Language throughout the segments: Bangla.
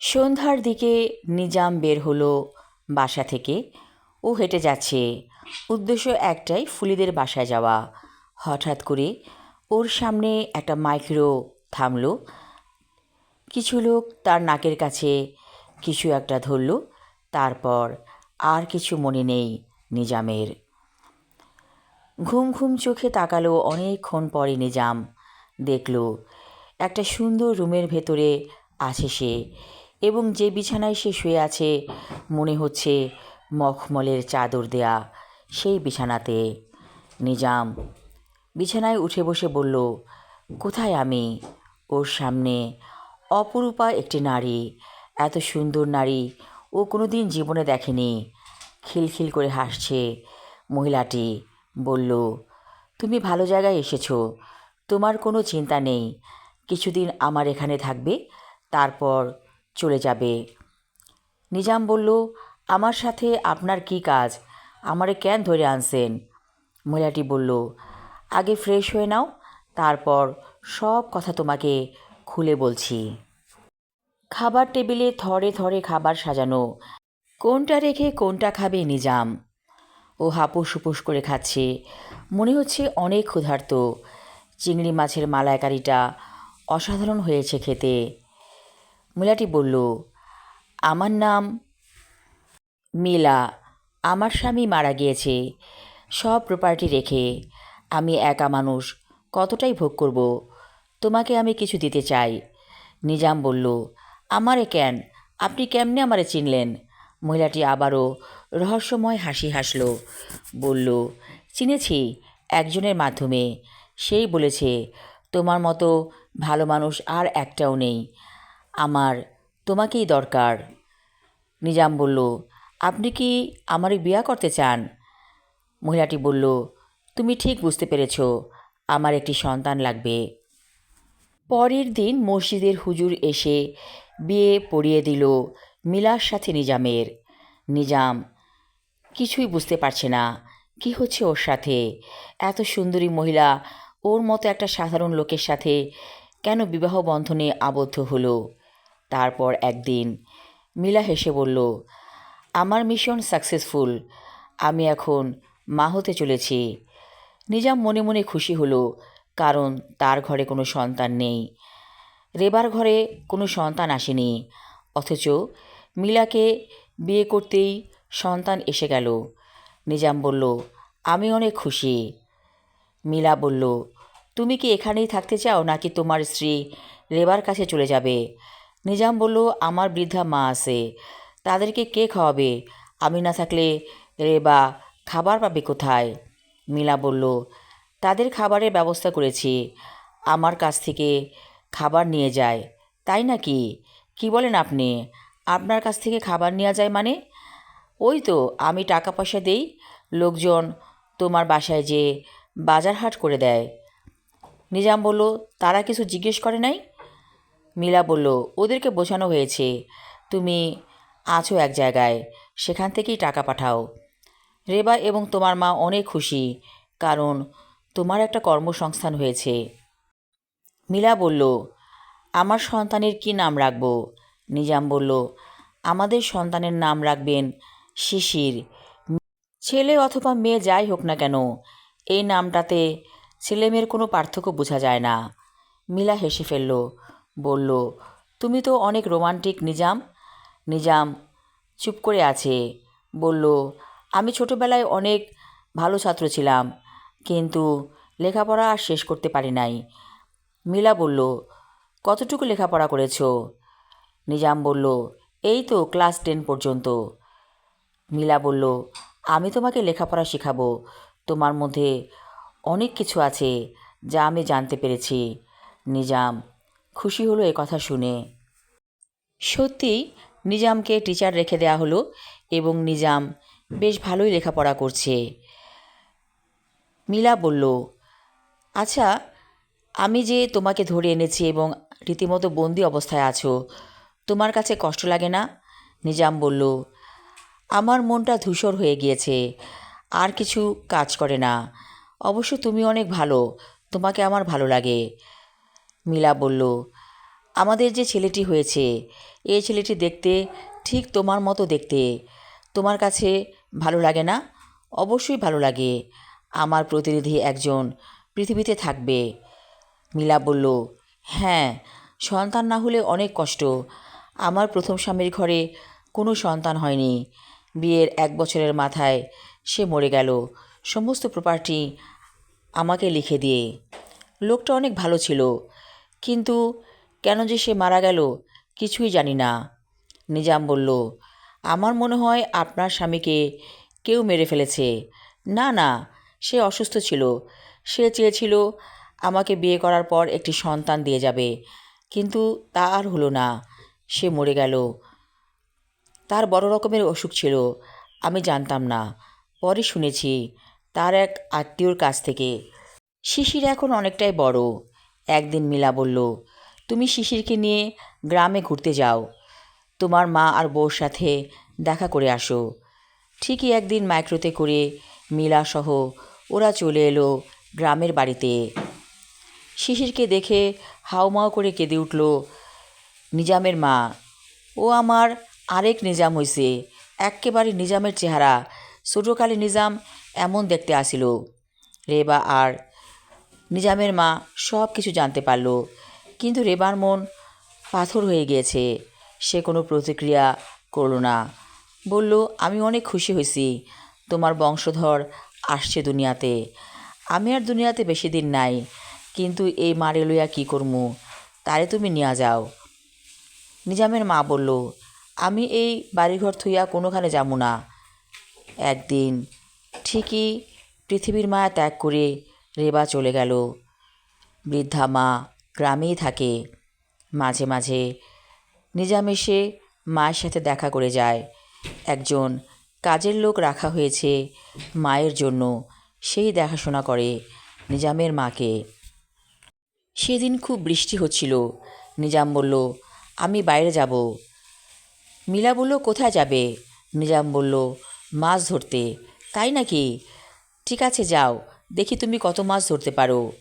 সন্ধ্যার দিকে নিজাম বের হলো বাসা থেকে। ও হেঁটে যাচ্ছে। উদ্দেশ্য একটাই, ফুলিদের বাসায় যাওয়া। হঠাৎ করে ওর সামনে একটা মাইক্রো থামলো। কিছু লোক তার নাকের কাছে কিছু একটা ধরল। তারপর আর কিছু মনে নেই নিজামের। ঘুম ঘুম চোখে তাকালো অনেকক্ষণ পরে নিজাম। দেখল একটা সুন্দর রুমের ভেতরে আছে সে। এবং যে বিছানায় সে শুয়ে আছে, মনে হচ্ছে মখমলের চাদর দেয়া সেই বিছানাতে। নিজাম বিছানায় উঠে বসে বলল, কোথায় আমি? ওর সামনে অপরূপা একটি নারী, এত সুন্দর নারী, ও কোনো দিন জীবনে দেখেনি। খিলখিল করে হাসছে মহিলাটি, বলল, তুমি ভালো জায়গায় এসেছ, তোমার কোনো চিন্তা নেই, কিছুদিন আমার এখানে থাকবে, তারপর চলে যাবে। নিজাম বলল, আমার সাথে আপনার কি কাজ? আমারে কেন ধরে আনছেন? মহিলাটি বলল, আগে ফ্রেশ হয়ে নাও, তারপর সব কথা তোমাকে খুলে বলছি। খাবার টেবিলে থরে থরে খাবার সাজানো। কোনটা রেখে কোনটা খাবে নিজাম? ও হাপুস হুপুস করে খাচ্ছে। মনে হচ্ছে অনেক ক্ষুধার্ত। চিংড়ি মাছের মালাইকারিটা অসাধারণ হয়েছে খেতে। মহিলাটি বলল, আমার নাম মিলা। আমার স্বামী মারা গিয়েছে। সব প্রপার্টি রেখে আমি একা মানুষ। কতটাই ভোগ করব? তোমাকে আমি কিছু দিতে চাই। নিজাম বলল, আমারে কেন? আপনি কেমনে আমারে চিনলেন? মহিলাটি আবারও রহস্যময় হাসি হাসল। বলল, চিনেছি একজনের মাধ্যমে। সেই বলেছে, তোমার মতো ভালো মানুষ আর একটাও নেই। আমার, তোমাকেই দরকার। নিজাম বলল, আপনি কি আমারে বিয়া করতে চান? মহিলাটি বলল, তুমি ঠিক বুঝতে পেরেছ, আমার একটি সন্তান লাগবে। পরের দিন মসজিদের হুজুর এসে বিয়ে পড়িয়ে দিল মিলার সাথে নিজামের। নিজাম, কিছুই বুঝতে পারছে না, কি হচ্ছে ওর সাথে? এত সুন্দরী মহিলা, ওর মতো একটা সাধারণ লোকের সাথে কেন বিবাহ বন্ধনে আবদ্ধ হলো? তারপর একদিন মিলা হেসে বলল, আমার মিশন সাকসেসফুল, আমি এখন মা হতে চলেছি। নিজাম মনে মনে খুশি হলো, কারণ তার ঘরে কোনো সন্তান নেই। রেবার ঘরে কোনো সন্তান আসেনি, অথচ মিলাকে বিয়ে করতেই সন্তান এসে গেল। নিজাম বলল, আমি অনেক খুশি। মিলা বলল, তুমি কি এখানেই থাকতে চাও নাকি তোমার স্ত্রী রেবার কাছে চলে যাবে? নিজাম বলল, আমার বৃদ্ধা মা আছে, তাদেরকে কে খাওয়াবে? আমি না থাকলে রেবা খাবার পাবে কোথায়? মিলা বলল, তাদের খাবারের ব্যবস্থা করেছি, আমার কাছ থেকে খাবার নিয়ে যায়, তাই নাকি? কি বলেন আপনি? আপনার কাছ থেকে খাবার নেওয়া যায় মানে? ওই তো, আমি টাকা পয়সা দেই, লোকজন তোমার বাসায় যে বাজার হাট করে দেয়। নিজাম বলল, তারা কিছু জিজ্ঞেস করে নাই? মিলা বলল, ওদেরকে বোঝানো হয়েছে। তুমি আছো এক জায়গায়। সেখান থেকেই টাকা পাঠাও। রেবা এবং তোমার মা অনেক খুশি, কারণ তোমার একটা কর্মসংস্থান হয়েছে। মিলা বলল, আমার সন্তানের কি নাম রাখব? নিজাম বলল, আমাদের সন্তানের নাম রাখবেন শিশির। ছেলে অথবা মেয়ে যাই হোক না কেন, এই নামটাতে ছেলে মেয়ের কোনো পার্থক্য বোঝা যায় না। মিলা হেসে ফেলল বলল, তুমি তো অনেক রোমান্টিক, নিজাম। নিজাম, চুপ করে আছে। বলল, আমি ছোটোবেলায় অনেক ভালো ছাত্র ছিলাম, কিন্তু লেখাপড়া আর শেষ করতে পারি নাই। মিলা বলল, কতটুকু লেখাপড়া করেছ? নিজাম বলল, এই তো ক্লাস টেন পর্যন্ত। মিলা বলল, আমি তোমাকে লেখাপড়া শেখাবো। তোমার মধ্যে অনেক কিছু আছে যা আমি জানতে পেরেছি। নিজাম খুশি হলো এ কথা শুনে। সত্যি নিজামকে টিচার রেখে দেওয়া হলো এবং নিজাম বেশ ভালোই লেখাপড়া করছে। মিলা বলল আচ্ছা আমি যে তোমাকে ধরে এনেছি এবং রীতিমতো বন্দি অবস্থায় আছো, তোমার কাছে কষ্ট লাগে না? নিজাম বলল, আমার মনটা ধূসর হয়ে গিয়েছে, আর কিছু কাজ করে না। অবশ্য তুমি অনেক ভালো, তোমাকে আমার ভালো লাগে। মিলা বলল, আমাদের যে ছেলেটি হয়েছে এই ছেলেটি দেখতে ঠিক তোমার মতো দেখতে। তোমার কাছে ভালো লাগে না? অবশ্যই ভালো লাগে। আমার প্রতিনিধি একজন পৃথিবীতে থাকবে। মিলা বলল হ্যাঁ সন্তান না হলে অনেক কষ্ট। আমার প্রথম স্বামীর ঘরে কোনো সন্তান হয়নি। বিয়ের এক বছরের মাথায় সে মরে গেল। সমস্ত প্রপার্টি আমাকে লিখে দিয়ে। লোকটা অনেক ভালো ছিল। কিন্তু কেন যে সে মারা গেল, কিছুই জানি না। নিজাম বলল, আমার মনে হয় আপনার স্বামীকে কেউ মেরে ফেলেছে। না না, সে অসুস্থ ছিল। সে চেয়েছিল আমাকে বিয়ে করার পর একটি সন্তান দিয়ে যাবে, কিন্তু তা আর হলো না। সে মরে গেল। তার বড় রকমের অসুখ ছিল, আমি জানতাম না। পরে শুনেছি, তার এক আত্মীয়র কাছ থেকে। শিশির এখন অনেকটাই বড়। একদিন মিলা বলল, তুমি শিশিরকে নিয়ে গ্রামে ঘুরতে যাও। তোমার মা আর বউর সাথে দেখা করে আসো। ঠিকই একদিন মাইক্রোতে করে মিলা সহ ওরা চলে এলো গ্রামের বাড়িতে। শিশিরকে দেখে হাউমাউ করে কেঁদে উঠল, নিজামের মা, ও আমার আরেক নিজাম হইছে। এক্কেবারে নিজামের চেহারা। ছোটোকালে নিজাম এমন দেখতে আসিল। রেবা আর নিজামের মা সব কিছু জানতে পারল। কিন্তু রেবার মন পাথর হয়ে গিয়েছে। সে কোনো প্রতিক্রিয়া করল না। বলল, আমি অনেক খুশি হয়েছি। তোমার বংশধর আসছে দুনিয়াতে। আমি আর দুনিয়াতে বেশি দিন নাই। কিন্তু এই মারে লইয়া কী করমু? তারে তুমি নিয়া যাও। নিজামের মা বলল, আমি এই বাড়িঘর থইয়া কোনোখানে যাব না। একদিন ঠিকই পৃথিবীর মায়া ত্যাগ করে রেবা চলে গেল। বৃদ্ধা মা গ্রামেই থাকে। মাঝে মাঝে নিজাম এসে মায়ের সাথে দেখা করে যায়। একজন কাজের লোক রাখা হয়েছে মায়ের জন্য। সেই দেখাশোনা করে নিজামের মাকে। সেদিন খুব বৃষ্টি হচ্ছিল। নিজাম বলল, আমি বাইরে যাব। মিলা বলল, কোথায় যাবে? নিজাম বলল, মাছ ধরতে। তাই নাকি? ঠিক আছে, যাও। দেখি তুমি কত মাছ ধরতে পারো।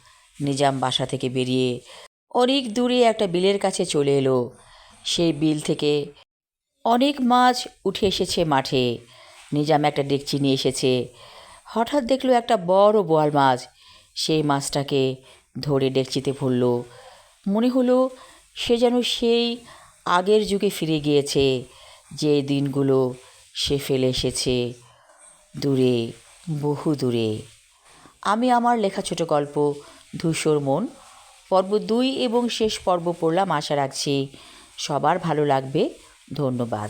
নিজাম বাসা থেকে বেরিয়ে অনেক দূরে একটা বিলের কাছে চলে এলো। সেই বিল থেকে অনেক মাছ উঠে এসেছে মাঠে। নিজাম একটা ডেকচি নিয়ে এসেছে। হঠাৎ দেখল একটা বড় বোয়াল মাছ। সেই মাছটাকে ধরে ডেকচিতে ভরল। মনে হলো সে যেন সেই আগের যুগে ফিরে গিয়েছে। যে দিনগুলো সে ফেলে এসেছে। দূরে, বহু দূরে। আমি আমার লেখা ছোট গল্প, ধূসর মন, পর্ব দুই এবং শেষ পর্ব পড়লাম আশা রাখছি। সবার ভালো লাগবে, ধন্যবাদ।